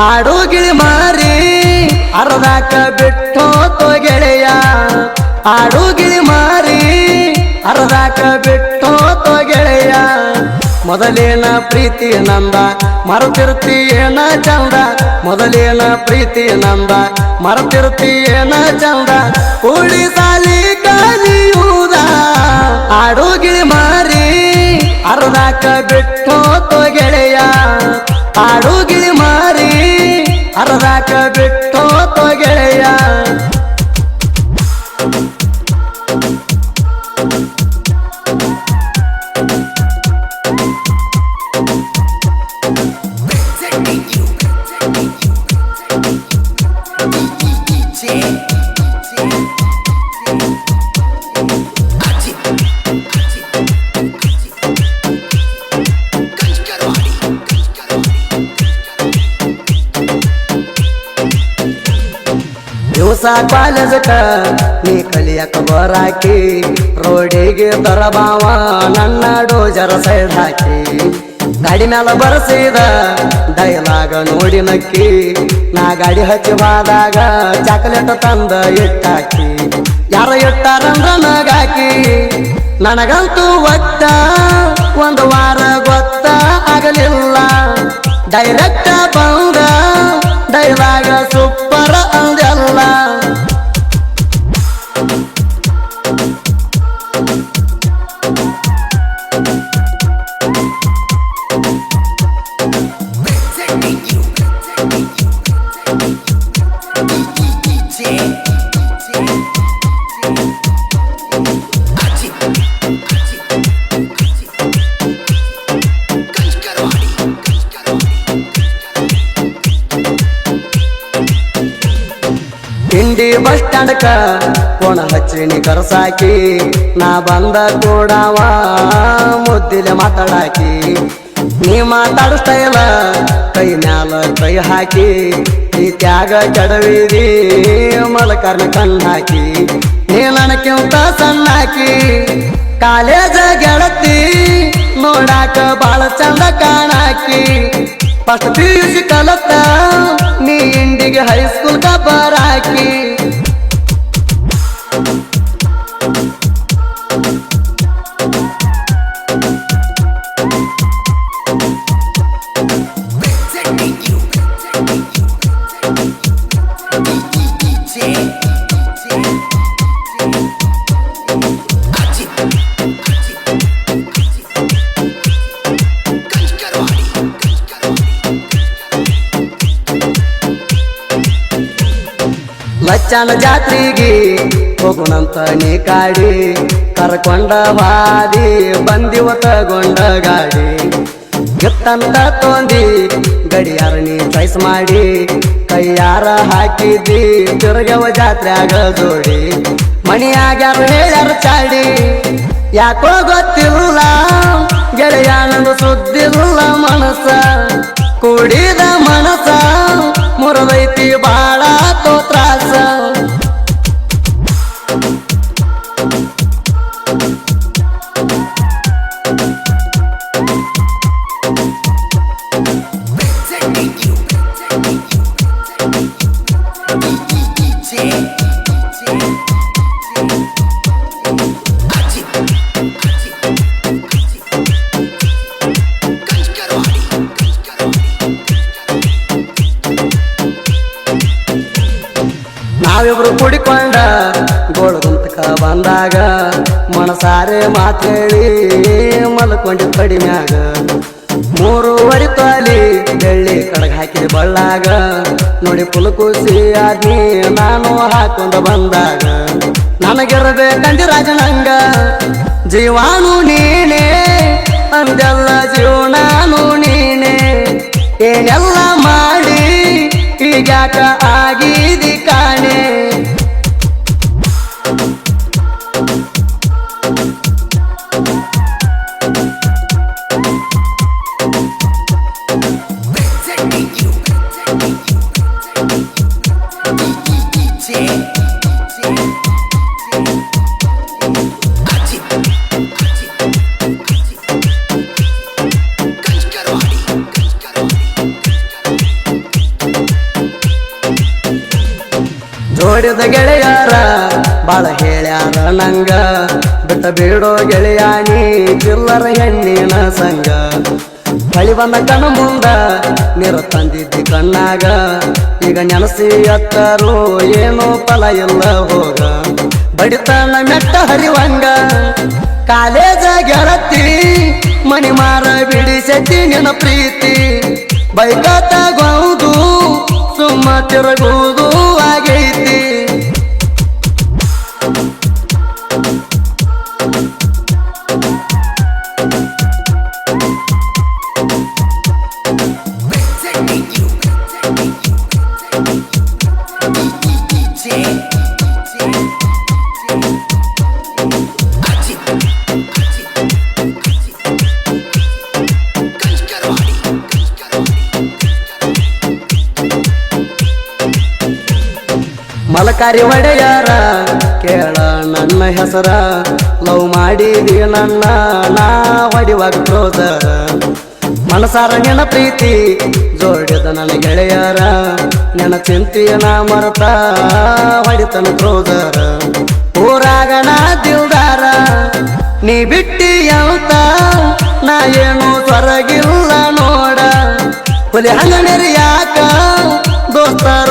ಆಡು ಗಿಳಿ ಮಾರಿ ಅರ್ಧಾಕ ಬಿಟ್ಟು ಗೆಳೆಯ ಆಡೋಗಿಳಿ ಮಾರಿ ಅರ್ಧಾಕ ಬಿಟ್ಟು ಗೆಳೆಯ ಮೊದಲೇನ ಪ್ರೀತಿ ನಂದ ಏನ ಚಂದ. ಮೊದಲೇನ ಪ್ರೀತಿ ನಂದ ಏನ ಚಂದ. ಉಳಿ ಸಾಲಿ ಕಲಿಯೂದ ಆಡೋಗಿಳಿ ಮಾರಿ ಅರ್ಧಾಕ ಬಿಟ್ಟು ಗೆಳೆಯ ಆಡೋಗಿ ಅರ್ಧಾಕ ದಿವಸ ಕಾಲೇಜಕ ನೀ ಕಲಿಯಕ ಬರಾಕಿ, ರೋಡಿಗೆ ತರಬಾವ ನನ್ನ ಡೋಜರ ಸೈಡ್ ಹಾಕಿ. ಗಾಡಿ ಮ್ಯಾಲ ಬರಸಿದ, ಡೈಲಾಗ ನೋಡಿ ನಕ್ಕಿ. ನಾ ಗಾಡಿ ಹಚ್ಚಿ ಬಾದಾಗ ಚಾಕ್ಲೇಟ್ ತಂದ ಇಟ್ಟಾಕಿ. ಯಾರ ಇಟ್ಟಾರಂದ್ರ ನಗಾಕಿ. ನನಗಂತೂ ಒತ್ತ ಒಂದು ವಾರ ಗೊತ್ತ ಆಗಲಿಲ್ಲ. ಡೈರೆಕ್ಟ್ ಬಂದ ಇಂಡಿ ಬಸ್ ಸ್ಟ್ಯಾಂಡ್ಕ ಕೋಣ ಹಚ್ಚಿನಿ ಕರ್ಸಾಕಿ. ನಾ ಬಂದ ಕೂಡವ ಮುದ್ದಿಲೆ ಮಾತಾಡಾಕಿ. ನೀ ಮಾತಾಡಿಸ್ತಾ ಇಲ್ಲ ಕೈ ಮ್ಯಾಲ ಕೈ ಹಾಕಿ. ಈ ತ್ಯಾಗ ಕೆಡವಿದಿ ಮಲಕರ್ನ ಕಣ್ಣು ಹಾಕಿ ನೀ ನನಕ್ಕಿಂತ ಸಣ್ಣಾಕಿ. ಕಾಲೇಜ ಗೆಳತಿ, ನೋಡಾಕ ಬಾಳ ಚಂದ ಕಾಣಾಕಿ. ಫಸ್ಟ್ ಪಿ ಸಿ ಕಲತ ನೀ ಇಂಡಿಗೆ ಹೈಸ್ಕೂಲ್ ಕ ಬರಾಕಿ Presenting you. DJ. ಲಚ್ಚನ ಜಾತ್ರೆಗೆ ಹೋಗುಣಂತ ನೀ ಕಾಡಿ, ಕರ್ಕೊಂಡ ಬಾದಿ ಬಂದಿವ ತಗೊಂಡ ಗಾಡಿ. ಎತ್ತಂತ ತೊಂದಿ, ಗಡಿಯಾರ ನೀ ಚಾಯ್ಸ್ ಮಾಡಿ, ಕೈಯಾರ ಹಾಕಿದ್ದಿ ತಿರುಗವ ಜಾತ್ರೆಯಾಗ ಜೋಡಿ. ಮಣಿಯಾಗ್ಯಾರ ಹೇಳ್ಯಾರ ಚಾಡಿ, ಯಾಕೋ ಗೊತ್ತಿಲ್ಲ, ಗೆಳೆಯಾನಂದ ಸುದ್ದಿಲ್ಲ ಮನಸ ಕುಡಿದ ಮನಸ ಮುರದೈತಿ ಬಾಳ ತೋತ್ರಾಸ ನಾವಿಬ್ರು ಕುಡಿಕೊಂಡ ಗೋಳಗುಂತಕ ಬಂದಾಗ ಮನಸಾರೆ ಮಾತೇಳಿ ಮಲ್ಕೊಂಡಿ ಕಡಿಮ್ಯಾಗ ಮೂರುವರೆ ತಾಲಿ ಬೆಳ್ಳಿ ಕಡಗ ಹಾಕಿದ ಬಳ್ಳಾಗ. ನೋಡಿ ಪುಲಕುಸಿ ಆದ್ನಿ ನಾನು ಹಾಕೊಂಡು ಬಂದಾಗ. ನನಗಿರಬೇಕಂದಿ ರಾಜನಂಗ ಜೀವಾನು ನೀನೇ. ಅಂದೆಲ್ಲ ಜೀವನಾನು ನೀನೇ. ಏನೆಲ್ಲ ಮಾಡಿ ಈಗಾಕ ಆಗಿದಿ ನೋಡಿದ ಗೆಳೆಯಾರ, ಬಾಳ ಹೇಳ್ಯಾರ ನಂಗ. ಬಿಟ್ಟ ಬೇಡೋ ಗೆಳೆಯಾನಿ ಚಿಲ್ಲರ ಹೆಣ್ಣಿನ ಸಂಗ. ಬಳಿ ಬಂದ ಕಣ ಮುಂದ, ನೀರು ತಂದಿದ್ದಿ ಕಣ್ಣಾಗ. ಈಗ ನೆನಸಿ ಅತ್ತರು ಏನೋ ಫಲ ಇಲ್ಲ ಹೋಗ. ಬಡಿತನ ಮೆಟ್ಟ ಹರಿವಂಗ, ಕಾಲೇಜ ಗೆಳತಿ, ಮನಿ ಮಾರ ಬಿಡಿಸತಿ ನಿನ್ನ ಪ್ರೀತಿ. ಬೈಕ ತಗೋದು, ಸುಮ್ಮ ತಿರುಗುವುದು ಮಲಕಾರಿ ಒಡೆಯಾರ, ಕೇಳ ನನ್ನ ಹೆಸರ, ಲವ್ ಮಾಡಿದಿ ನನ್ನ, ನಾ ಹೊಡಿವ ಕ್ರೋಧರ ಮನಸಾರ ನಿನ್ನ ಪ್ರೀತಿ ಜೋಡಿದ ನನ್ನ ಗೆಳೆಯರ ನನ್ನ ಚಿಂತೆಯ ನಾ ಮರತ ಹೊಡಿತನ ಕ್ರೋಧರ. ಊರಾಗ ನಾ ದಿಲ್ದಾರ, ನೀ ಬಿಟ್ಟಿ ಯಾವತ? ನಾ ಏನು ಸೊರಗಿಲ್ಲ ನೋಡ. ಹುಲಿ ಹಂಗನೇರಿ ಯಾಕ? ದೋಸ್ತರು ನಾ